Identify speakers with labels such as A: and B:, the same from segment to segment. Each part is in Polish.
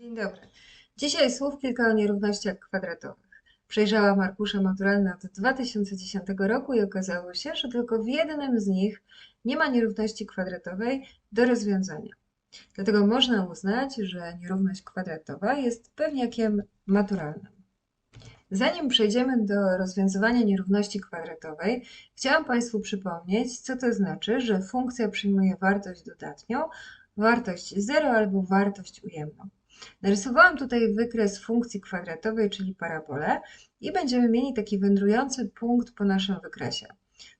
A: Dzień dobry. Dzisiaj słów kilka o nierównościach kwadratowych. Przejrzałam arkusze maturalne od 2010 roku i okazało się, że tylko w jednym z nich nie ma nierówności kwadratowej do rozwiązania. Dlatego można uznać, że nierówność kwadratowa jest pewniakiem maturalnym. Zanim przejdziemy do rozwiązywania nierówności kwadratowej, chciałam Państwu przypomnieć, co to znaczy, że funkcja przyjmuje wartość dodatnią, wartość 0 albo wartość ujemną. Narysowałam tutaj wykres funkcji kwadratowej, czyli parabolę i będziemy mieli taki wędrujący punkt po naszym wykresie.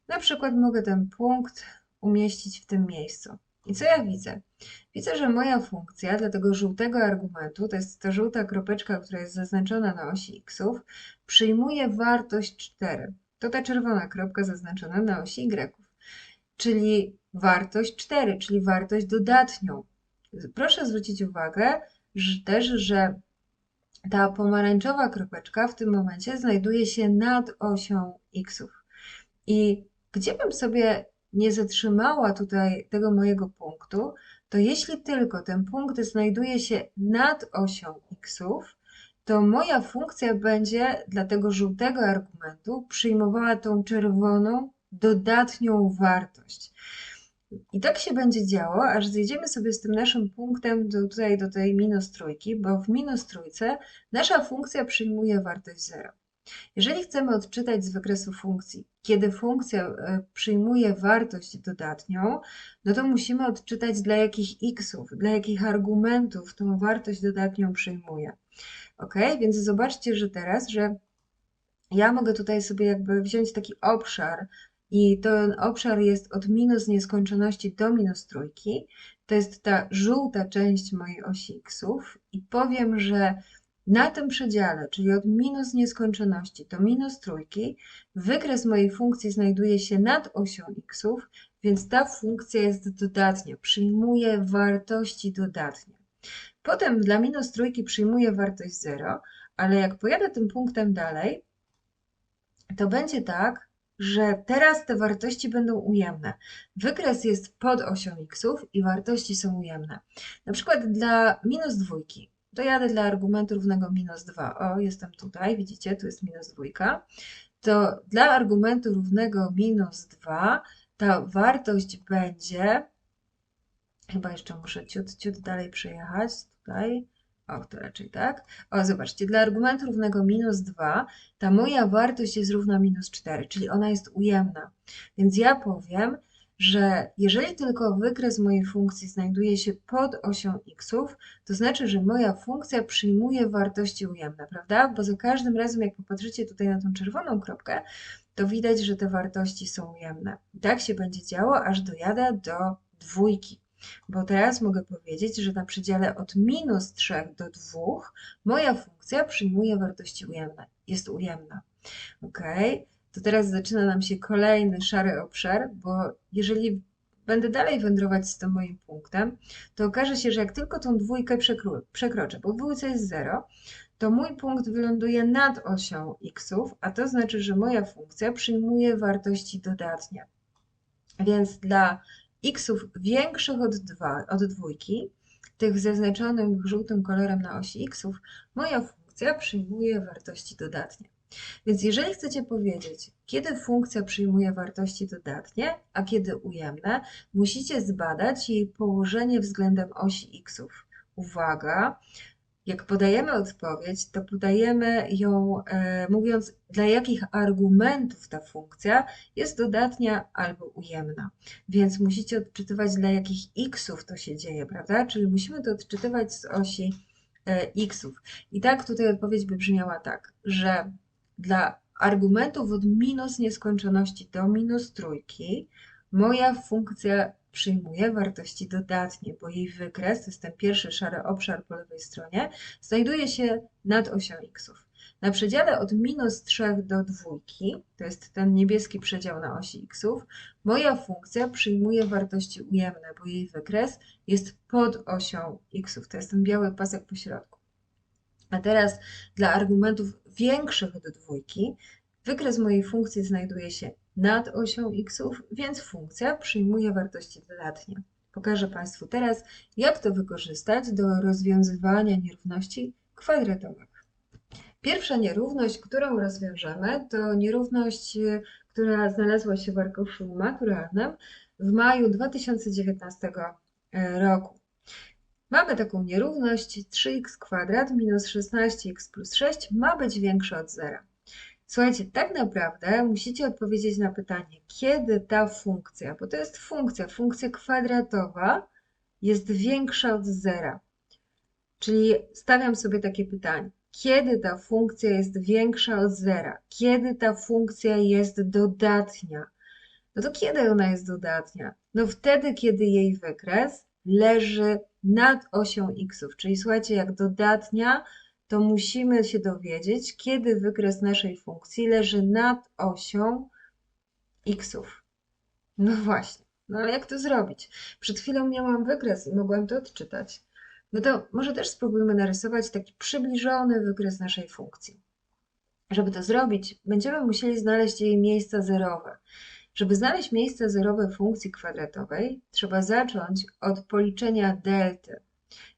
A: Na przykład mogę ten punkt umieścić w tym miejscu. I co ja widzę? Widzę, że moja funkcja dla tego żółtego argumentu, to jest ta żółta kropeczka, która jest zaznaczona na osi xów, przyjmuje wartość 4. To ta czerwona kropka zaznaczona na osi y. Czyli wartość 4, czyli wartość dodatnią. Proszę zwrócić uwagę, też, że ta pomarańczowa kropeczka w tym momencie znajduje się nad osią xów. I gdzie bym sobie nie zatrzymała tutaj tego mojego punktu, to jeśli tylko ten punkt znajduje się nad osią xów, to moja funkcja będzie dla tego żółtego argumentu przyjmowała tą czerwoną dodatnią wartość. I tak się będzie działo, aż zjedziemy sobie z tym naszym punktem do, tutaj do tej minus trójki, bo w minus trójce nasza funkcja przyjmuje wartość 0. Jeżeli chcemy odczytać z wykresu funkcji, kiedy funkcja e, przyjmuje wartość dodatnią, no to musimy odczytać dla jakich xów, dla jakich argumentów tą wartość dodatnią przyjmuje. Ok, więc zobaczcie, że teraz, że ja mogę tutaj sobie jakby wziąć taki obszar i ten obszar jest od minus nieskończoności do minus trójki. To jest ta żółta część mojej osi xów i powiem, że na tym przedziale, czyli od minus nieskończoności do minus trójki, wykres mojej funkcji znajduje się nad osią xów, więc ta funkcja jest dodatnia, przyjmuje wartości dodatnie. Potem dla minus trójki przyjmuje wartość 0, ale jak pojadę tym punktem dalej, to będzie tak, że teraz te wartości będą ujemne. Wykres jest pod osią xów i wartości są ujemne. Na przykład dla minus dwójki, to jadę dla argumentu równego minus 2. O, jestem tutaj, widzicie, tu jest minus dwójka. To dla argumentu równego minus 2 ta wartość będzie, chyba jeszcze muszę ciut, ciut dalej przejechać, tutaj, o, to raczej tak. O, zobaczcie, dla argumentu równego minus 2 ta moja wartość jest równa minus 4, czyli ona jest ujemna. Więc ja powiem, że jeżeli tylko wykres mojej funkcji znajduje się pod osią xów, to znaczy, że moja funkcja przyjmuje wartości ujemne, prawda? Bo za każdym razem, jak popatrzycie tutaj na tą czerwoną kropkę, to widać, że te wartości są ujemne. I tak się będzie działo, aż dojadę do dwójki. Bo teraz mogę powiedzieć, że na przedziale od minus 3 do 2 moja funkcja przyjmuje wartości ujemne. Jest ujemna. Ok? To teraz zaczyna nam się kolejny szary obszar, bo jeżeli będę dalej wędrować z tym moim punktem, to okaże się, że jak tylko tą dwójkę przekroczę, bo w dwójce jest 0, to mój punkt wyląduje nad osią xów, a to znaczy, że moja funkcja przyjmuje wartości dodatnie. Więc dla xów większych od, 2, od dwójki, tych zaznaczonych żółtym kolorem na osi xów, moja funkcja przyjmuje wartości dodatnie. Więc jeżeli chcecie powiedzieć, kiedy funkcja przyjmuje wartości dodatnie, a kiedy ujemne, musicie zbadać jej położenie względem osi xów. Uwaga, jak podajemy odpowiedź, to podajemy ją e, mówiąc, dla jakich argumentów ta funkcja jest dodatnia albo ujemna. Więc musicie odczytywać, dla jakich xów to się dzieje, prawda? Czyli musimy to odczytywać z osi e, xów. I tak tutaj odpowiedź by brzmiała tak, że dla argumentów od minus nieskończoności do minus trójki moja funkcja przyjmuje wartości dodatnie, bo jej wykres, to jest ten pierwszy szary obszar po lewej stronie, znajduje się nad osią xów. Na przedziale od minus 3 do 2, to jest ten niebieski przedział na osi xów, moja funkcja przyjmuje wartości ujemne, bo jej wykres jest pod osią xów, to jest ten biały pasek po środku. A teraz dla argumentów większych do dwójki wykres mojej funkcji znajduje się nad osią xów, więc funkcja przyjmuje wartości dodatnie. Pokażę Państwu teraz, jak to wykorzystać do rozwiązywania nierówności kwadratowych. Pierwsza nierówność, którą rozwiążemy, to nierówność, y, która znalazła się w arkuszu maturalnym w maju 2019 e, roku. Mamy taką nierówność 3x kwadrat minus 16x plus 6 ma być większe od zera. Słuchajcie, tak naprawdę musicie odpowiedzieć na pytanie, kiedy ta funkcja, bo to jest funkcja, funkcja kwadratowa jest większa od zera. Czyli stawiam sobie takie pytanie, kiedy ta funkcja jest większa od zera? Kiedy ta funkcja jest dodatnia? No to kiedy ona jest dodatnia? No wtedy, kiedy jej wykres leży nad osią x, czyli słuchajcie, jak dodatnia, to musimy się dowiedzieć, kiedy wykres naszej funkcji leży nad osią xów. No właśnie, no ale jak to zrobić? Przed chwilą miałam wykres i mogłam to odczytać. No to może też spróbujmy narysować taki przybliżony wykres naszej funkcji. Żeby to zrobić, będziemy musieli znaleźć jej miejsca zerowe. Żeby znaleźć miejsce zerowe funkcji kwadratowej, trzeba zacząć od policzenia delty.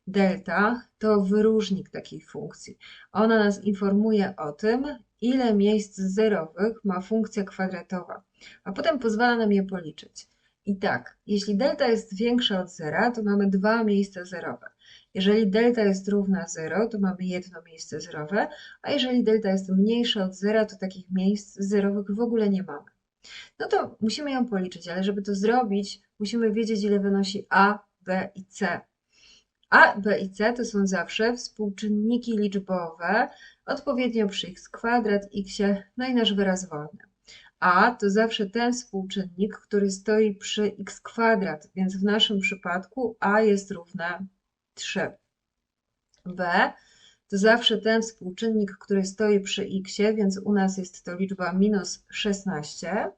A: Delta to wyróżnik takiej funkcji. Ona nas informuje o tym, ile miejsc zerowych ma funkcja kwadratowa, a potem pozwala nam je policzyć. I tak, jeśli delta jest większa od zera, to mamy dwa miejsca zerowe. Jeżeli delta jest równa 0, to mamy jedno miejsce zerowe, a jeżeli delta jest mniejsza od zera, to takich miejsc zerowych w ogóle nie mamy. No to musimy ją policzyć, ale żeby to zrobić, musimy wiedzieć, ile wynosi a, b i c. A, B i C to są zawsze współczynniki liczbowe, odpowiednio przy x kwadrat, x, no i nasz wyraz wolny. A to zawsze ten współczynnik, który stoi przy x kwadrat, więc w naszym przypadku a jest równe 3. B to zawsze ten współczynnik, który stoi przy x, więc u nas jest to liczba minus 16.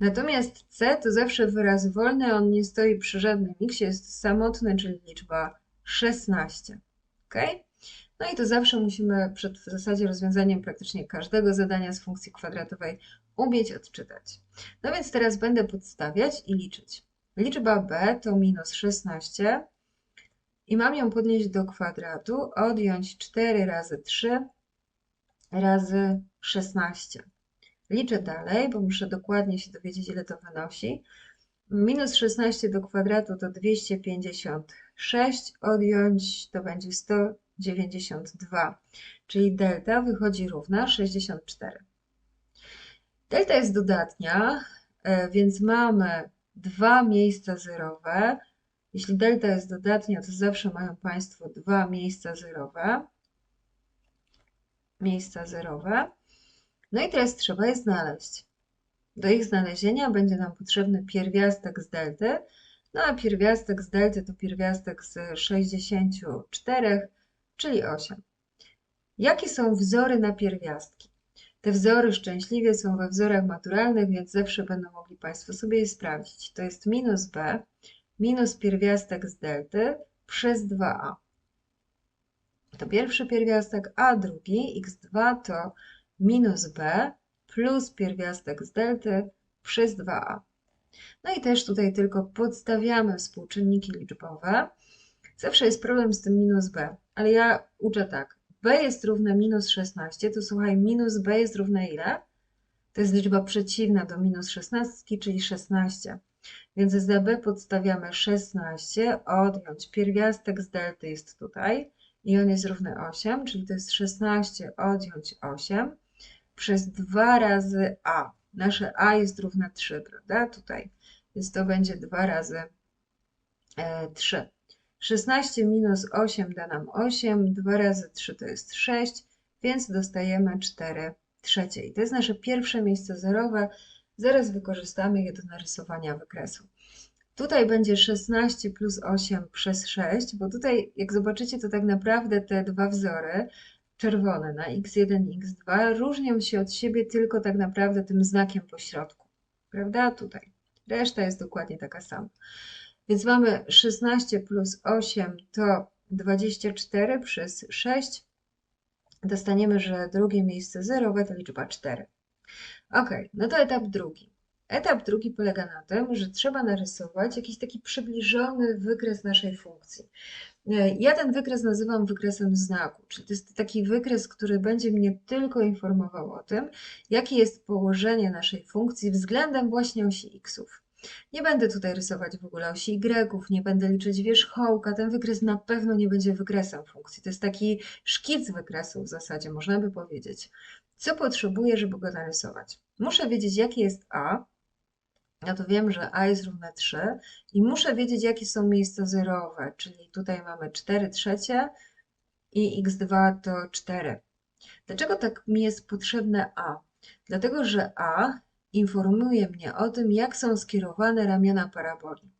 A: Natomiast c to zawsze wyraz wolny, on nie stoi przy żadnym x, jest samotny, czyli liczba 16. Ok? No i to zawsze musimy przed w zasadzie rozwiązaniem praktycznie każdego zadania z funkcji kwadratowej umieć odczytać. No więc teraz będę podstawiać i liczyć. Liczba b to minus 16 i mam ją podnieść do kwadratu, odjąć 4 razy 3 razy 16. Liczę dalej, bo muszę dokładnie się dowiedzieć, ile to wynosi. Minus 16 do kwadratu to 256, odjąć to będzie 192, czyli delta wychodzi równa 64. Delta jest dodatnia, e, więc mamy dwa miejsca zerowe. Jeśli delta jest dodatnia, to zawsze mają Państwo dwa miejsca zerowe. Miejsca zerowe. No i teraz trzeba je znaleźć. Do ich znalezienia będzie nam potrzebny pierwiastek z delty, no a pierwiastek z delty to pierwiastek z 64, czyli 8. Jakie są wzory na pierwiastki? Te wzory szczęśliwie są we wzorach maturalnych, więc zawsze będą mogli Państwo sobie je sprawdzić. To jest minus b minus pierwiastek z delty przez 2a. To pierwszy pierwiastek, a drugi x2 to minus b plus pierwiastek z delty przez 2a. No i też tutaj tylko podstawiamy współczynniki liczbowe. Zawsze jest problem z tym minus b, ale ja uczę tak. b jest równe minus 16, to słuchaj, minus b jest równe ile? To jest liczba przeciwna do minus 16, czyli 16. Więc za b podstawiamy 16, odjąć pierwiastek z delty jest tutaj i on jest równy 8, czyli to jest 16 odjąć 8 przez 2 razy a. Nasze a jest równe 3, prawda? Tutaj. Więc to będzie 2 razy 3. 16 minus 8 da nam 8, 2 razy 3 to jest 6, więc dostajemy 4 trzecie. I to jest nasze pierwsze miejsce zerowe. Zaraz wykorzystamy je do narysowania wykresu. Tutaj będzie 16 plus 8 przez 6, bo tutaj, jak zobaczycie, to tak naprawdę te dwa wzory czerwone na x1 i x2 różnią się od siebie tylko tak naprawdę tym znakiem pośrodku, prawda? Tutaj. Reszta jest dokładnie taka sama. Więc mamy 16 plus 8 to 24 przez 6. Dostaniemy, że drugie miejsce zerowe to liczba 4. Ok, no to etap drugi. Etap drugi polega na tym, że trzeba narysować jakiś taki przybliżony wykres naszej funkcji. E, ja ten wykres nazywam wykresem znaku, czyli to jest taki wykres, który będzie mnie tylko informował o tym, jakie jest położenie naszej funkcji względem właśnie osi xów. Nie będę tutaj rysować w ogóle osi y, nie będę liczyć wierzchołka. Ten wykres na pewno nie będzie wykresem funkcji. To jest taki szkic wykresu w zasadzie, można by powiedzieć. Co potrzebuję, żeby go narysować? Muszę wiedzieć, jaki jest a, no to wiem, że a jest równe 3 i muszę wiedzieć, jakie są miejsca zerowe, czyli tutaj mamy 4 trzecie i x2 to 4. Dlaczego tak mi jest potrzebne a? Dlatego, że a informuje mnie o tym, jak są skierowane ramiona paraboli.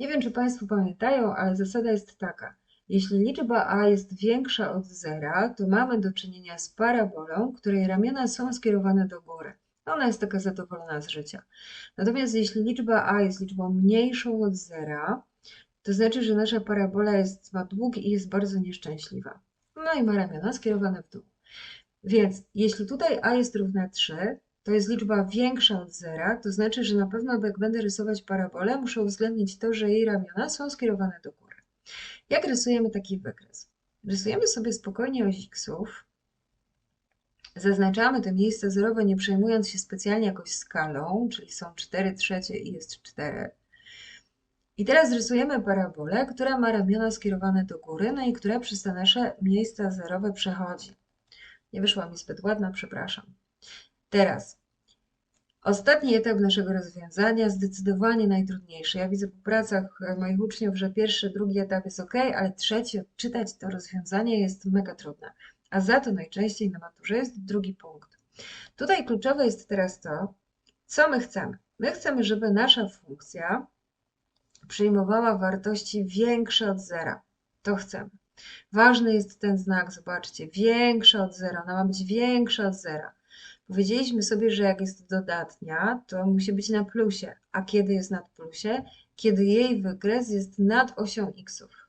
A: Nie wiem, czy Państwo pamiętają, ale zasada jest taka. Jeśli liczba a jest większa od zera, to mamy do czynienia z parabolą, której ramiona są skierowane do góry. Ona jest taka zadowolona z życia. Natomiast jeśli liczba a jest liczbą mniejszą od zera, to znaczy, że nasza parabola jest, ma dług i jest bardzo nieszczęśliwa. No i ma ramiona skierowane w dół. Więc jeśli tutaj a jest równa 3, to jest liczba większa od zera, to znaczy, że na pewno jak będę rysować parabolę, muszę uwzględnić to, że jej ramiona są skierowane do góry. Jak rysujemy taki wykres? Rysujemy sobie spokojnie oś xów, Zaznaczamy te miejsca zerowe, nie przejmując się specjalnie jakoś skalą, czyli są 4 trzecie i jest 4. I teraz rysujemy parabolę, która ma ramiona skierowane do góry, no i która przez te nasze miejsca zerowe przechodzi. Nie wyszła mi zbyt ładna, przepraszam. Teraz Ostatni etap naszego rozwiązania, zdecydowanie najtrudniejszy. Ja widzę po pracach moich uczniów, że pierwszy, drugi etap jest ok, ale trzeci, odczytać to rozwiązanie jest mega trudne a za to najczęściej na maturze jest drugi punkt. Tutaj kluczowe jest teraz to, co my chcemy. My chcemy, żeby nasza funkcja przyjmowała wartości większe od zera. To chcemy. Ważny jest ten znak, zobaczcie, większa od zera, ona ma być większa od zera. Powiedzieliśmy sobie, że jak jest dodatnia, to musi być na plusie. A kiedy jest nad plusie? Kiedy jej wykres jest nad osią xów.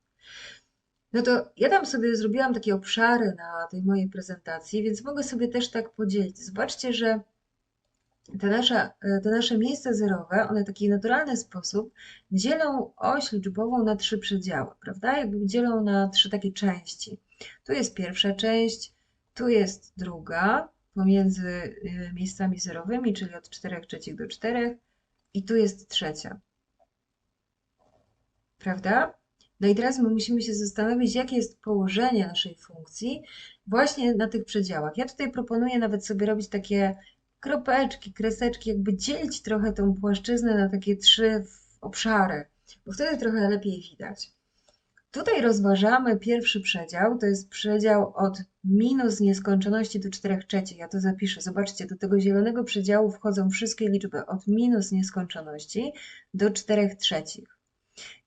A: No to ja tam sobie zrobiłam takie obszary na tej mojej prezentacji, więc mogę sobie też tak podzielić. Zobaczcie, że te nasze, te nasze miejsca zerowe, one w taki naturalny sposób dzielą oś liczbową na trzy przedziały, prawda? Jakby dzielą na trzy takie części. Tu jest pierwsza część, tu jest druga, pomiędzy y, miejscami zerowymi, czyli od 4 trzecich do 4 i tu jest trzecia. Prawda? No i teraz my musimy się zastanowić, jakie jest położenie naszej funkcji właśnie na tych przedziałach. Ja tutaj proponuję nawet sobie robić takie kropeczki, kreseczki, jakby dzielić trochę tą płaszczyznę na takie trzy obszary, bo wtedy trochę lepiej widać. Tutaj rozważamy pierwszy przedział, to jest przedział od minus nieskończoności do 4 trzecich. Ja to zapiszę. Zobaczcie, do tego zielonego przedziału wchodzą wszystkie liczby od minus nieskończoności do 4 trzecich.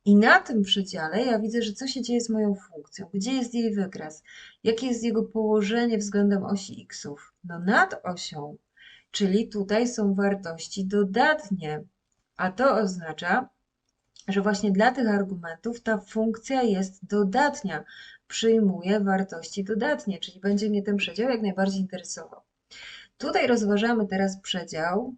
A: I na tym przedziale ja widzę, że co się dzieje z moją funkcją, gdzie jest jej wykres, jakie jest jego położenie względem osi xów. No nad osią, czyli tutaj są wartości dodatnie, a to oznacza, że właśnie dla tych argumentów ta funkcja jest dodatnia, przyjmuje wartości dodatnie, czyli będzie mnie ten przedział jak najbardziej interesował. Tutaj rozważamy teraz przedział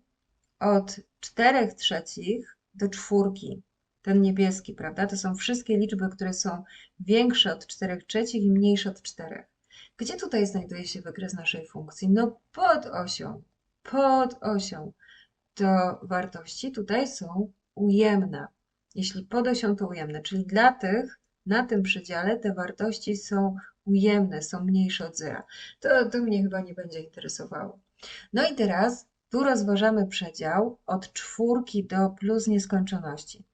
A: od 4 trzecich do czwórki ten niebieski, prawda? To są wszystkie liczby, które są większe od 4 trzecich i mniejsze od 4. Gdzie tutaj znajduje się wykres naszej funkcji? No pod osią. Pod osią. To wartości tutaj są ujemne. Jeśli pod osią, to ujemne. Czyli dla tych na tym przedziale te wartości są ujemne, są mniejsze od zera. To, to mnie chyba nie będzie interesowało. No i teraz tu rozważamy przedział od czwórki do plus nieskończoności.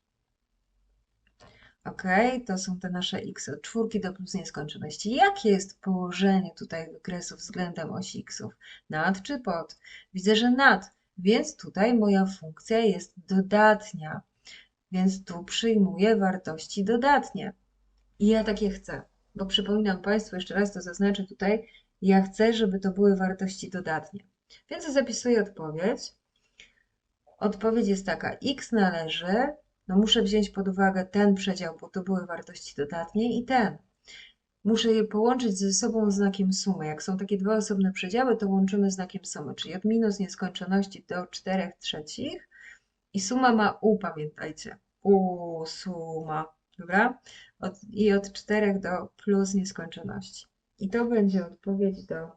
A: Ok, to są te nasze x od czwórki do plus nieskończoności. Jakie jest położenie tutaj wykresu względem osi xów? Nad czy pod? Widzę, że nad, więc tutaj moja funkcja jest dodatnia, więc tu przyjmuję wartości dodatnie. I ja takie chcę, bo przypominam Państwu, jeszcze raz to zaznaczę tutaj, ja chcę, żeby to były wartości dodatnie. Więc zapisuję odpowiedź. Odpowiedź jest taka, x należy no muszę wziąć pod uwagę ten przedział, bo to były wartości dodatnie i ten. Muszę je połączyć ze sobą znakiem sumy. Jak są takie dwa osobne przedziały, to łączymy znakiem sumy, czyli od minus nieskończoności do 4 trzecich I suma ma u, pamiętajcie. U, suma. Dobra? Od, I od 4 do plus nieskończoności. I to będzie odpowiedź do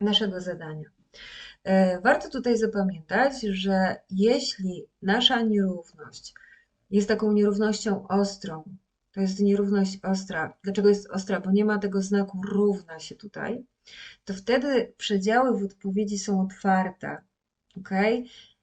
A: naszego zadania. E, warto tutaj zapamiętać, że jeśli nasza nierówność jest taką nierównością ostrą, to jest nierówność ostra. Dlaczego jest ostra? Bo nie ma tego znaku równa się tutaj. To wtedy przedziały w odpowiedzi są otwarte. ok?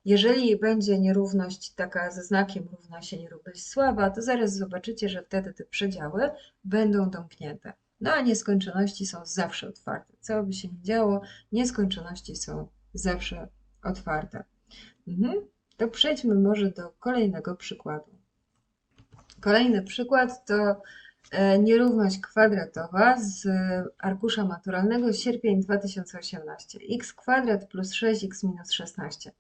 A: Jeżeli będzie nierówność taka ze znakiem równa się nierówność słaba, to zaraz zobaczycie, że wtedy te przedziały będą domknięte. No a nieskończoności są zawsze otwarte. Co by się nie działo, nieskończoności są zawsze otwarte. Mhm. To przejdźmy może do kolejnego przykładu. Kolejny przykład to e, nierówność kwadratowa z arkusza maturalnego sierpień 2018. x kwadrat plus 6x minus 16.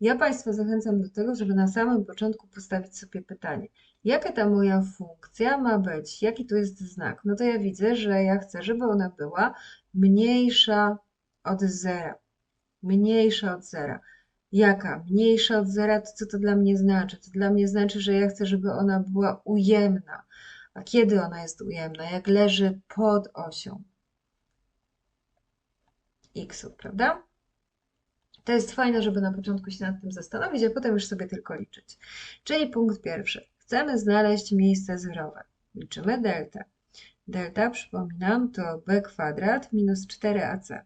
A: Ja Państwa zachęcam do tego, żeby na samym początku postawić sobie pytanie, jaka ta moja funkcja ma być, jaki tu jest znak. No to ja widzę, że ja chcę, żeby ona była mniejsza od zera. Mniejsza od zera. Jaka? Mniejsza od zera, to co to dla mnie znaczy? To dla mnie znaczy, że ja chcę, żeby ona była ujemna. A kiedy ona jest ujemna? Jak leży pod osią x, prawda? To jest fajne, żeby na początku się nad tym zastanowić, a potem już sobie tylko liczyć. Czyli punkt pierwszy. Chcemy znaleźć miejsce zerowe. Liczymy delta. Delta, przypominam, to b kwadrat minus 4ac.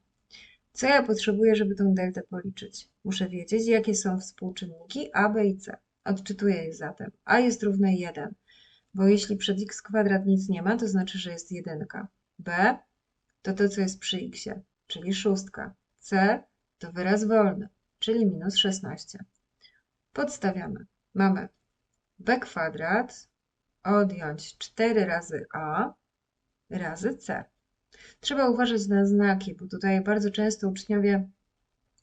A: Co ja potrzebuję, żeby tą deltę policzyć? Muszę wiedzieć, jakie są współczynniki a, b i c. Odczytuję je zatem. a jest równe 1, bo jeśli przed x kwadrat nic nie ma, to znaczy, że jest 1. b to to, co jest przy x, czyli szóstka. c to wyraz wolny, czyli minus 16. Podstawiamy. Mamy b kwadrat odjąć 4 razy a razy c. Trzeba uważać na znaki, bo tutaj bardzo często uczniowie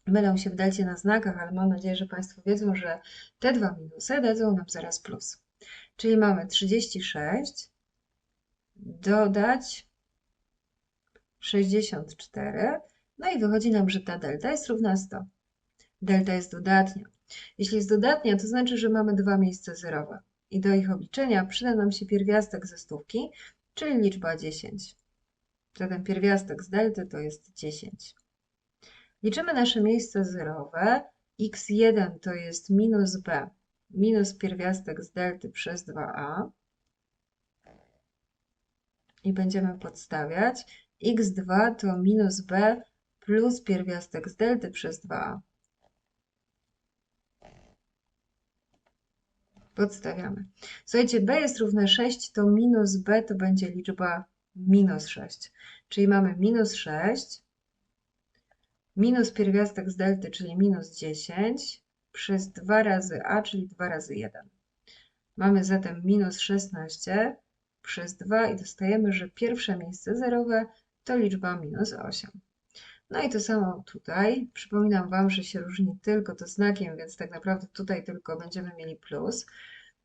A: mylą się w delcie na znakach, ale mam nadzieję, że Państwo wiedzą, że te dwa minusy dadzą nam zaraz plus. Czyli mamy 36 dodać 64, no i wychodzi nam, że ta delta jest równa 100. Delta jest dodatnia. Jeśli jest dodatnia, to znaczy, że mamy dwa miejsca zerowe. I do ich obliczenia przyda nam się pierwiastek ze stówki, czyli liczba 10. Zatem pierwiastek z delty to jest 10. Liczymy nasze miejsca zerowe. x1 to jest minus b minus pierwiastek z delty przez 2a. I będziemy podstawiać. x2 to minus b plus pierwiastek z delty przez 2a. Podstawiamy. Słuchajcie, b jest równe 6, to minus b to będzie liczba minus 6. Czyli mamy minus 6 minus pierwiastek z delty, czyli minus 10 przez 2 razy a, czyli 2 razy 1. Mamy zatem minus 16 przez 2 i dostajemy, że pierwsze miejsce zerowe to liczba minus 8. No i to samo tutaj. Przypominam Wam, że się różni tylko to znakiem, więc tak naprawdę tutaj tylko będziemy mieli plus.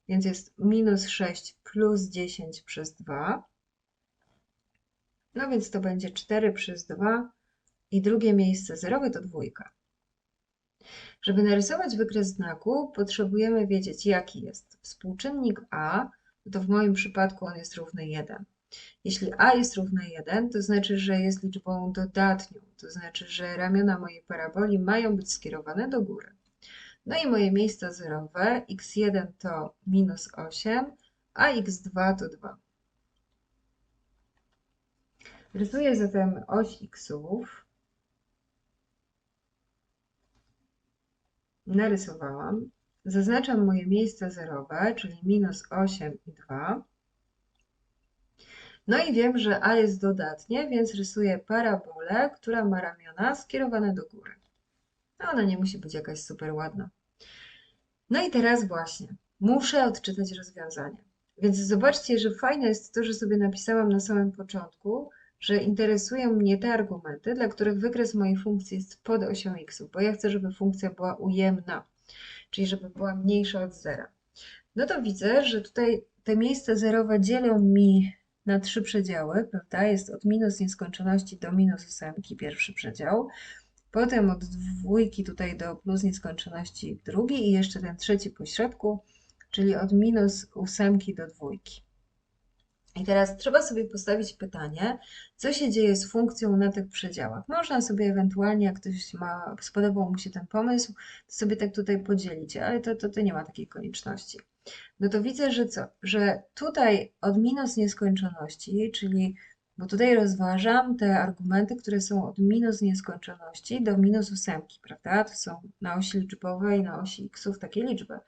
A: Więc jest minus 6 plus 10 przez 2. No więc to będzie 4 przez 2 i drugie miejsce zerowe to dwójka. Żeby narysować wykres znaku, potrzebujemy wiedzieć, jaki jest współczynnik a, to w moim przypadku on jest równy 1. Jeśli a jest równe 1, to znaczy, że jest liczbą dodatnią, to znaczy, że ramiona mojej paraboli mają być skierowane do góry. No i moje miejsca zerowe, x1 to minus 8, a x2 to 2. Rysuję zatem oś xów. Narysowałam. Zaznaczam moje miejsca zerowe, czyli minus 8 i 2. No i wiem, że A jest dodatnie, więc rysuję parabolę, która ma ramiona skierowane do góry. No ona nie musi być jakaś super ładna. No i teraz właśnie muszę odczytać rozwiązanie. Więc zobaczcie, że fajne jest to, że sobie napisałam na samym początku, że interesują mnie te argumenty, dla których wykres mojej funkcji jest pod osią x, bo ja chcę, żeby funkcja była ujemna, czyli żeby była mniejsza od zera. No to widzę, że tutaj te miejsca zerowe dzielą mi na trzy przedziały, prawda? Jest od minus nieskończoności do minus ósemki pierwszy przedział. potem od dwójki tutaj do plus nieskończoności drugi i jeszcze ten trzeci po środku, czyli od minus ósemki do dwójki. I teraz trzeba sobie postawić pytanie, co się dzieje z funkcją na tych przedziałach. Można sobie ewentualnie, jak ktoś ma, spodobał mu się ten pomysł, to sobie tak tutaj podzielić, ale to, to, to nie ma takiej konieczności. No to widzę, że co? Że tutaj od minus nieskończoności, czyli bo tutaj rozważam te argumenty, które są od minus nieskończoności do minus ósemki, prawda? To są na osi liczbowej, na osi xów takie liczby.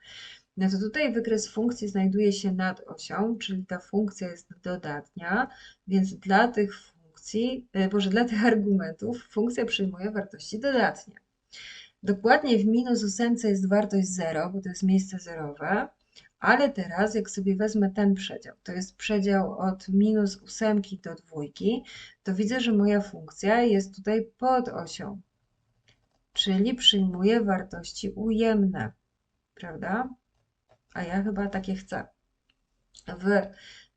A: No to tutaj wykres funkcji znajduje się nad osią, czyli ta funkcja jest dodatnia, więc dla tych funkcji, e, boże, dla tych argumentów funkcja przyjmuje wartości dodatnie. Dokładnie w minus ósemce jest wartość 0, bo to jest miejsce zerowe, ale teraz jak sobie wezmę ten przedział, to jest przedział od minus ósemki do dwójki, to widzę, że moja funkcja jest tutaj pod osią, czyli przyjmuje wartości ujemne, prawda? A ja chyba takie chcę. W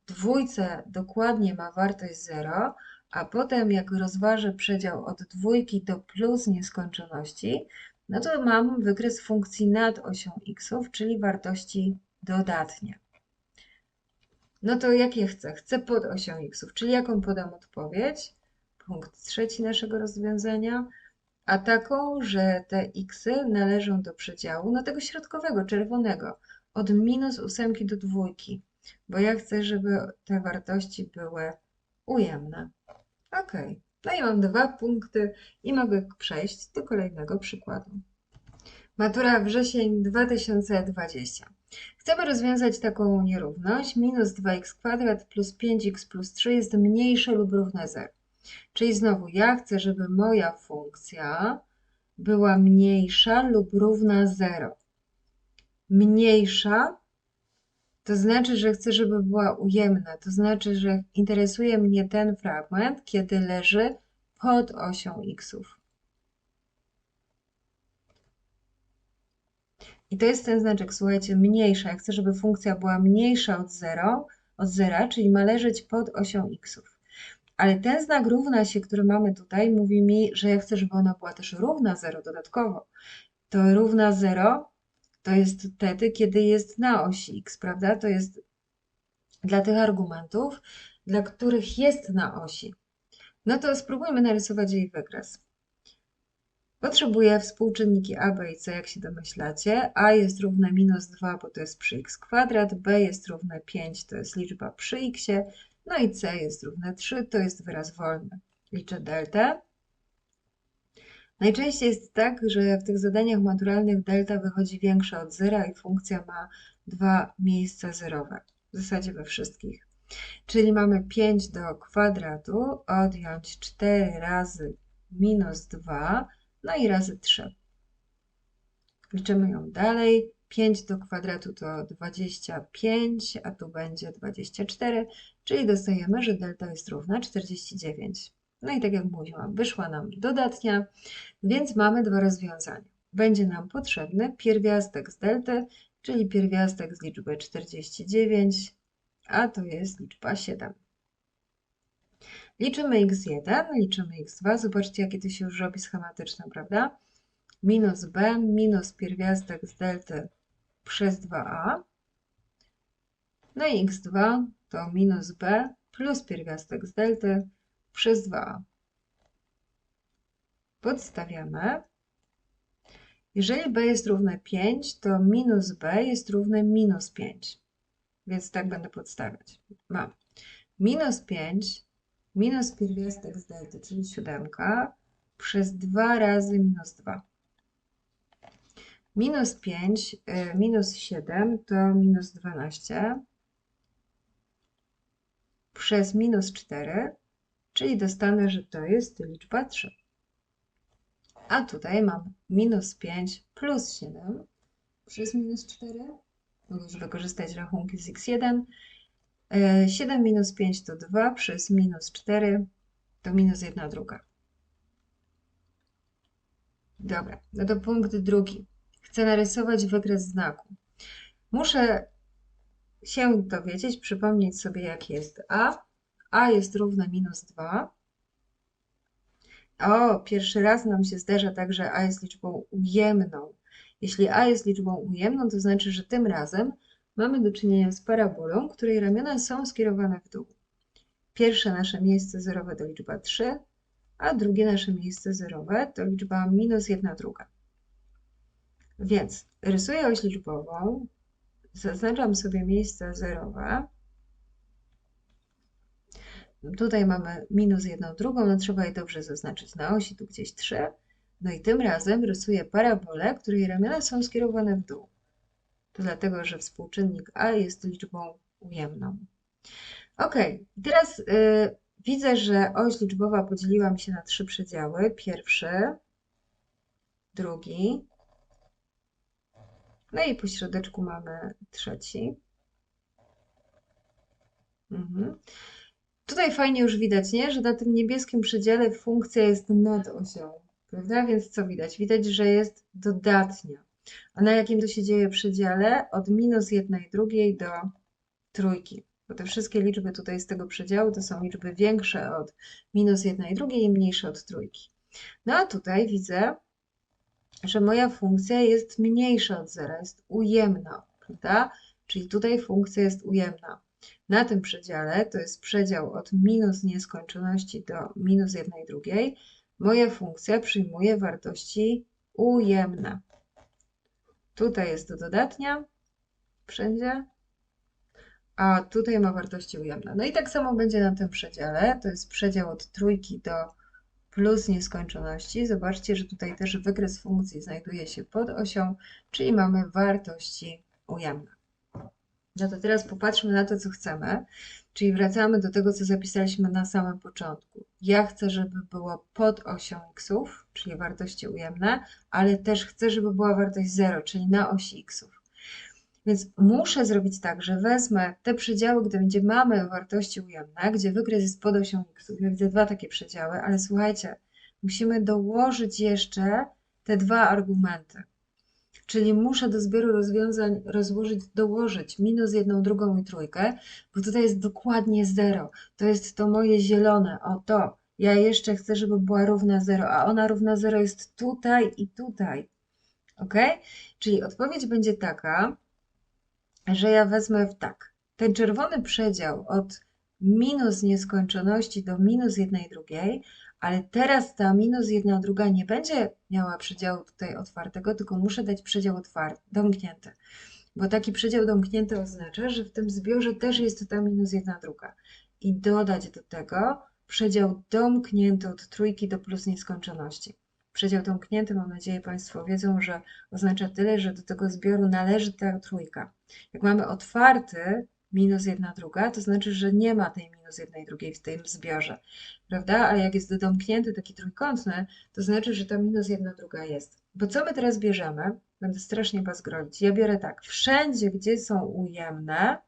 A: dwójce dokładnie ma wartość 0, a potem jak rozważę przedział od dwójki do plus nieskończoności, no to mam wykres funkcji nad osią xów, czyli wartości dodatnie. No to jakie chcę? Chcę pod osią xów, czyli jaką podam odpowiedź? Punkt trzeci naszego rozwiązania, a taką, że te xy należą do przedziału, no tego środkowego, czerwonego, od minus ósemki do dwójki, bo ja chcę, żeby te wartości były ujemne. Ok, no i mam dwa punkty i mogę przejść do kolejnego przykładu. Matura wrzesień 2020. Chcemy rozwiązać taką nierówność. Minus 2x kwadrat plus 5x plus 3 jest mniejsze lub równe 0. Czyli znowu ja chcę, żeby moja funkcja była mniejsza lub równa 0 mniejsza, to znaczy, że chcę, żeby była ujemna. To znaczy, że interesuje mnie ten fragment, kiedy leży pod osią xów. I to jest ten znaczek, słuchajcie, mniejsza. Ja chcę, żeby funkcja była mniejsza od 0, od zera, czyli ma leżeć pod osią xów. Ale ten znak równa się, który mamy tutaj, mówi mi, że ja chcę, żeby ona była też równa 0 dodatkowo. To równa 0 to jest wtedy, kiedy jest na osi x, prawda? To jest dla tych argumentów, dla których jest na osi. No to spróbujmy narysować jej wykres. Potrzebuję współczynniki a, b i c, jak się domyślacie. a jest równe minus 2, bo to jest przy x kwadrat, b jest równe 5, to jest liczba przy x, no i c jest równe 3, to jest wyraz wolny. Liczę delta. Najczęściej jest tak, że w tych zadaniach maturalnych delta wychodzi większa od zera i funkcja ma dwa miejsca zerowe. W zasadzie we wszystkich. Czyli mamy 5 do kwadratu, odjąć 4 razy minus 2, no i razy 3. Liczymy ją dalej. 5 do kwadratu to 25, a tu będzie 24, czyli dostajemy, że delta jest równa 49. No i tak jak mówiłam, wyszła nam dodatnia, więc mamy dwa rozwiązania. Będzie nam potrzebny pierwiastek z delty, czyli pierwiastek z liczby 49, a to jest liczba 7. Liczymy x1, liczymy x2. Zobaczcie, jakie to się już robi schematyczne, prawda? Minus b minus pierwiastek z delty przez 2a. No i x2 to minus b plus pierwiastek z delty przez 2. Podstawiamy. Jeżeli b jest równe 5, to minus b jest równe minus 5. Więc tak będę podstawiać. Mam minus 5 minus pierwiastek z delty, czyli 7, przez 2 razy minus 2. Minus 5 y, minus 7 to minus 12 przez minus 4 czyli dostanę, że to jest liczba 3. A tutaj mam minus 5 plus 7 przez minus 4. Mogę już wykorzystać rachunki z x1. 7 e, minus 5 to 2 przez minus 4 to minus 1 druga. Dobra, no to punkt drugi. Chcę narysować wykres znaku. Muszę się dowiedzieć, przypomnieć sobie, jak jest a, a jest równe minus 2. O, pierwszy raz nam się zdarza tak, że a jest liczbą ujemną. Jeśli a jest liczbą ujemną, to znaczy, że tym razem mamy do czynienia z parabolą, której ramiona są skierowane w dół. Pierwsze nasze miejsce zerowe to liczba 3, a drugie nasze miejsce zerowe to liczba minus 1 druga. Więc rysuję oś liczbową, zaznaczam sobie miejsce zerowe. Tutaj mamy minus 1 drugą, no trzeba je dobrze zaznaczyć na osi, tu gdzieś 3. No i tym razem rysuję parabolę, której ramiona są skierowane w dół. To dlatego, że współczynnik a jest liczbą ujemną. Ok, teraz y, widzę, że oś liczbowa podzieliła mi się na trzy przedziały. Pierwszy, drugi, no i po środeczku mamy trzeci. Mhm. Tutaj fajnie już widać, nie? że na tym niebieskim przedziale funkcja jest nad osią, prawda? Więc co widać? Widać, że jest dodatnia. A na jakim to się dzieje przedziale? Od minus jednej drugiej do trójki. Bo te wszystkie liczby tutaj z tego przedziału to są liczby większe od minus jednej drugiej i mniejsze od trójki. No a tutaj widzę, że moja funkcja jest mniejsza od zera, jest ujemna, prawda? Czyli tutaj funkcja jest ujemna. Na tym przedziale, to jest przedział od minus nieskończoności do minus jednej drugiej, moja funkcja przyjmuje wartości ujemne. Tutaj jest dodatnia, wszędzie, a tutaj ma wartości ujemne. No i tak samo będzie na tym przedziale, to jest przedział od trójki do plus nieskończoności. Zobaczcie, że tutaj też wykres funkcji znajduje się pod osią, czyli mamy wartości ujemne. No to teraz popatrzmy na to, co chcemy, czyli wracamy do tego, co zapisaliśmy na samym początku. Ja chcę, żeby było pod osią xów, czyli wartości ujemne, ale też chcę, żeby była wartość 0, czyli na osi xów. Więc muszę zrobić tak, że wezmę te przedziały, gdzie mamy wartości ujemne, gdzie wykres jest pod osią x. Ja widzę dwa takie przedziały, ale słuchajcie, musimy dołożyć jeszcze te dwa argumenty. Czyli muszę do zbioru rozwiązań rozłożyć, dołożyć minus jedną, drugą i trójkę, bo tutaj jest dokładnie zero. To jest to moje zielone, o to. Ja jeszcze chcę, żeby była równa 0, a ona równa 0 jest tutaj i tutaj. Ok? Czyli odpowiedź będzie taka, że ja wezmę tak. Ten czerwony przedział od minus nieskończoności do minus jednej drugiej, ale teraz ta minus jedna druga nie będzie miała przedziału tutaj otwartego, tylko muszę dać przedział otwarty, domknięty. Bo taki przedział domknięty oznacza, że w tym zbiorze też jest ta minus jedna druga. I dodać do tego przedział domknięty od trójki do plus nieskończoności. Przedział domknięty, mam nadzieję Państwo wiedzą, że oznacza tyle, że do tego zbioru należy ta trójka. Jak mamy otwarty minus jedna druga, to znaczy, że nie ma tej minus jednej drugiej w tym zbiorze, prawda? A jak jest domknięty taki trójkątny, to znaczy, że ta minus jedna druga jest. Bo co my teraz bierzemy? Będę strasznie Was grozić. Ja biorę tak, wszędzie, gdzie są ujemne,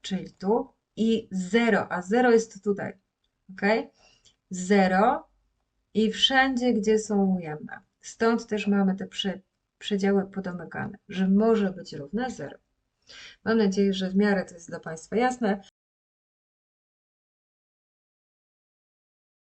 A: czyli tu, i 0, a 0 jest tutaj, ok? 0 i wszędzie, gdzie są ujemne. Stąd też mamy te przedziały podomykane, że może być równe 0. Mam nadzieję, że w miarę to jest dla Państwa jasne.